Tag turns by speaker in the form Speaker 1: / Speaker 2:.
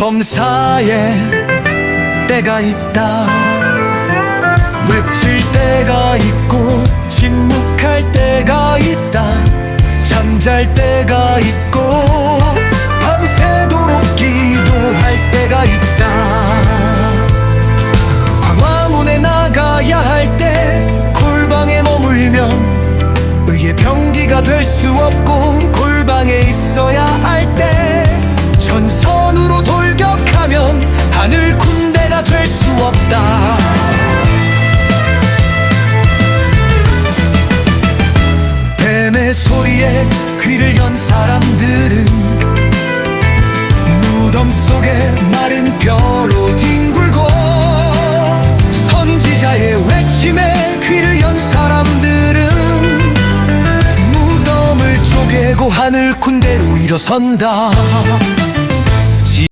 Speaker 1: 범사에 때가 있다. 외칠 때가 있고 침묵할 때가 있다. 잠잘 때가 있고 밤새도록 기도할 때가 있다. 광화문에 나가야 할 때 골방에 머물면 의의 병기가 될 수 없고 소리에 귀를 연 사람들은 무덤 속에 마른 뼈로 뒹굴고 선지자의 외침에 귀를 연 사람들은 무덤을 쪼개고 하늘 군대로 일어선다